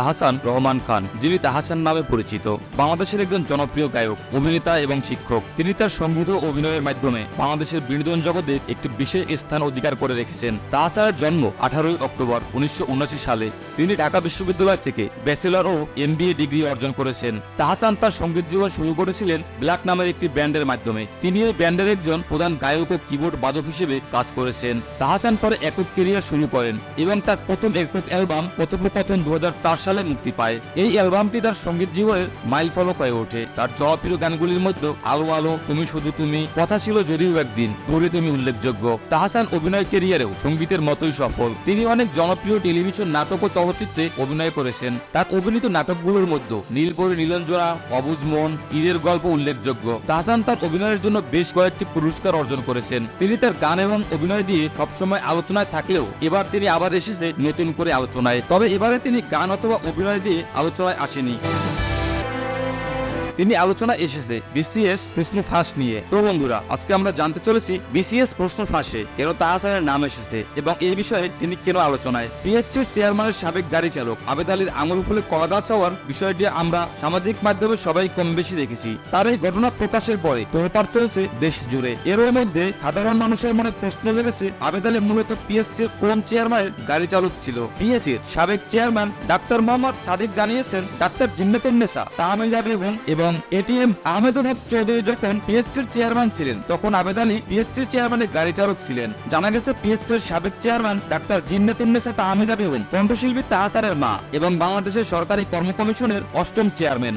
তাহাসান রহমান খান। যিনি তাহাসান নামে পরিচিত। বাংলাদেশের একজন জনপ্রিয় গায়ক, অভিনেতা এবং শিক্ষক। তিনি তার সংগীত ও অভিনয়ের মাধ্যমে বাংলাদেশের বিনোদন জগতে একটি বিশেষ স্থান অধিকার করে রেখেছেন। তাহাসানের জন্ম আঠারোই অক্টোবর উনিশশো সালে। তিনি ঢাকা বিশ্ববিদ্যালয় থেকে ব্যাচেলর ও এমবিএ ডিগ্রি অর্জন করেছেন। তাহাসান তার সংগীত জীবন শুরু করেছিলেন ব্ল্যাক নামের একটি ব্যান্ডের মাধ্যমে। তিনি এই ব্যান্ডের একজন প্রধান গায়ক ও কিবোর্ড বাদক হিসেবে কাজ করেছেন। তাহাসান পরে একক কেরিয়ার শুরু করেন এবং তার প্রথম একক অ্যালবাম কথোপকথন দু সালে। মুক্তি পায়। এই অ্যালবামটি তার সংগীত জীবনের মাইল ফলক হয়ে ওঠে। তার জনপ্রিয় গানগুলির মধ্যে, আলো আলো, তুমি শুধু তুমি কথা ছিল যদিও একদিন দূরে তুমি উল্লেখযোগ্য তাহাসান অভিনয় কেরিয়ারেও সঙ্গীতের মতোই সফল তিনি অনেক জনপ্রিয় টেলিভিশন নাটক ও চলচ্চিত্রে অভিনয় করেছেন। তার অভিনীত নাটকগুলোর মধ্যে, নীলপরি, নীলঞ্জনা অবুজ মন ঈদের গল্প উল্লেখযোগ্য। তাহসান তার অভিনয়ের জন্য বেশ কয়েকটি পুরস্কার অর্জন করেছেন। তিনি তার গান এবং অভিনয় দিয়ে সবসময় আলোচনায় থাকলেও, এবার তিনি আবার এসেছে নতুন করে আলোচনায়। তবে এবারে তিনি গান অথবা অভিনয় দিয়ে আলোচনায় আসেনি। তিনি আলোচনা এসেছে বিসিএস প্রশ্ন ফাঁস নিয়ে। তো বন্ধুরা, আজকে আমরা জানতে চলেছি বিসিএস প্রশ্ন ফাঁসে কেন তাহসানের নাম এসেছে এবং এই বিষয়ে তিনি কেন আলোচনায়? পিএইচসির চেয়ারম্যানের সাবেক গাড়ি চালক আবেদ আলীর আঙুল ফুলে কলাদা চাওয়ার বিষয়টি আমরা সামাজিক মাধ্যমে সবাই কম বেশি দেখেছি। তার এই ঘটনা প্রকাশের পরে তোলপাড় চলছে দেশ জুড়ে। এর মধ্যে সাধারণ মানুষের মনে প্রশ্ন জেগেছে আবেদ আলী মূলত পিএসসির কোন চেয়ারম্যানের গাড়ি চালক ছিল। পিএসসির সাবেক চেয়ারম্যান ডাক্তার মোহাম্মদ সাদিক জানিয়েছেন, ডাক্তার জিন্নাতুন্নেসা তাহমিদা বেগম এবং এটিএম আহমেদুল হক চৌধুরী যখন পিএসসির চেয়ারম্যান ছিলেন, তখন আবেদ আলী পিএসসির চেয়ারম্যানের গাড়ি চালক ছিলেন। জানা গেছে পিএসসির সাবেক চেয়ারম্যান ডাক্তার জিন্নাতুন্নেসা তাহমিদা বেগম কণ্ঠশিল্পী তাহাসারের মা এবং বাংলাদেশের সরকারি কর্ম কমিশনের অষ্টম চেয়ারম্যান।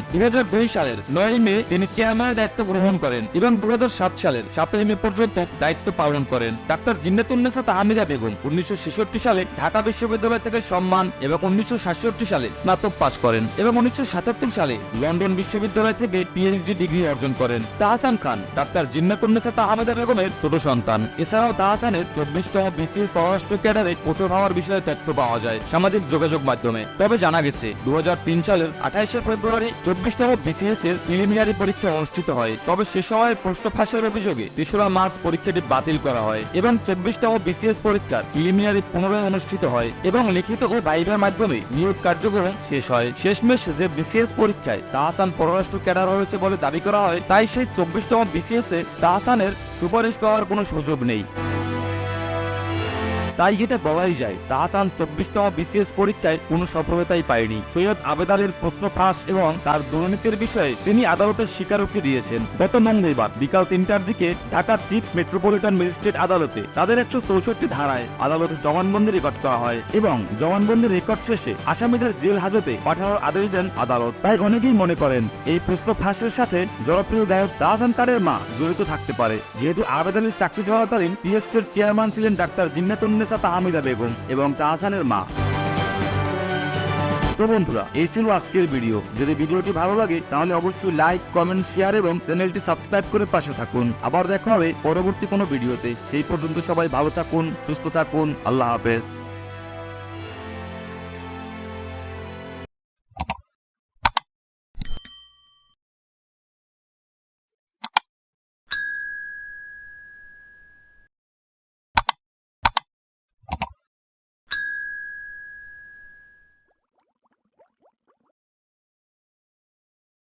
দুই সালের নয় মে তিনি চেয়ারম্যানের দায়িত্ব গ্রহণ করেন এবং দু হাজার সাত সালের সাতই মে পর্যন্ত দায়িত্ব পালন করেন। ডাক্তার জিন্নাতুন্নেসা তাহমিদা বেগম উনিশশো ছেষট্টি সালে ঢাকা বিশ্ববিদ্যালয় থেকে সম্মান এবং উনিশশো সাতষট্টি সালে স্নাতক পাশ করেন এবং উনিশশো সাতাত্তর সালে লন্ডন বিশ্ববিদ্যালয় থেকে পিএইচডি ডিগ্রি অর্জন করেন। তাহসান খান, ডাক্তার জিন্নাতুন্নেসা আহমেদা বেগমের ছোট সন্তান। এছাড়াও তাহসানের চব্বিশতম বিসিএস পররাষ্ট্র ক্যাডারে কোঠর হওয়ার বিষয়ে তথ্য পাওয়া যায় সামাজিক যোগাযোগ মাধ্যমে। তবে জানা গেছে দু সালের আঠাইশে ফেব্রুয়ারি চব্বিশতম বিসিএস এর প্রিলিমিনারি পরীক্ষা অনুষ্ঠিত হয়। তবে সে সময় প্রশ্ন ফাঁসের অভিযোগে তেসরা মার্চ পরীক্ষাটি বাতিল করা হয় এবং চব্বিশতম বিসিএস পরীক্ষার প্রিলিমিনারি পুনরায় অনুষ্ঠিত হয় এবং লিখিত ও বাইবের মাধ্যমে নিয়োগ কার্যক্রম শেষ হয়। শেষমেশ যে বিসিএস পরীক্ষায় তাহসান পররাষ্ট্র ক্যাডার হয়েছে বলে দাবি করা হয়। তাই সেই চব্বিশতম বিসিএসে তাহসানের সুপারিশ পাওয়ার কোনো সুযোগ নেই। তাই এটা বলাই যায়, তাহসান চব্বিশতম বিসিএস পরীক্ষায় কোনো সফলতাই পায়নি। সৈয়দ আবেদারের প্রশ্ন ফাঁস এবং তার দুর্নীতির বিষয়ে তিনি আদালতের স্বীকারোক্তি দিয়েছেন। গত মঙ্গলবার বিকাল তিনটার দিকে ঢাকার চিফ মেট্রোপলিটন ম্যাজিস্ট্রেট আদালতে তাদের একশো চৌষট্টি ধারায় আদালতে জবানবন্দি রেকর্ড করা হয় এবং জবানবন্দি রেকর্ড শেষে আসামিদের জেল হাজতে পাঠানোর আদেশ দেন আদালত। তাই অনেকেই মনে করেন, এই প্রশ্ন ফাঁসের সাথে জনপ্রিয় গায়ক তাহসান তারের মা জড়িত থাকতে পারে। যেহেতু আবেদ আলীর চাকরি চলাকালীন পিএসসির চেয়ারম্যান ছিলেন ডাক্তার জিন্নাতুন্নেসা তাহমিদা বেগম এবং তাহসানের মা। তো বন্ধুরা, এই ছিল আজকের ভিডিও। যদি ভিডিওটি ভালো লাগে, তাহলে অবশ্যই লাইক কমেন্ট শেয়ার এবং চ্যানেলটি সাবস্ক্রাইব করে পাশে থাকুন। আবার দেখা হবে পরবর্তী কোনো ভিডিওতে। সেই পর্যন্ত সবাই ভালো থাকুন, সুস্থ থাকুন। আল্লাহ হাফেজ।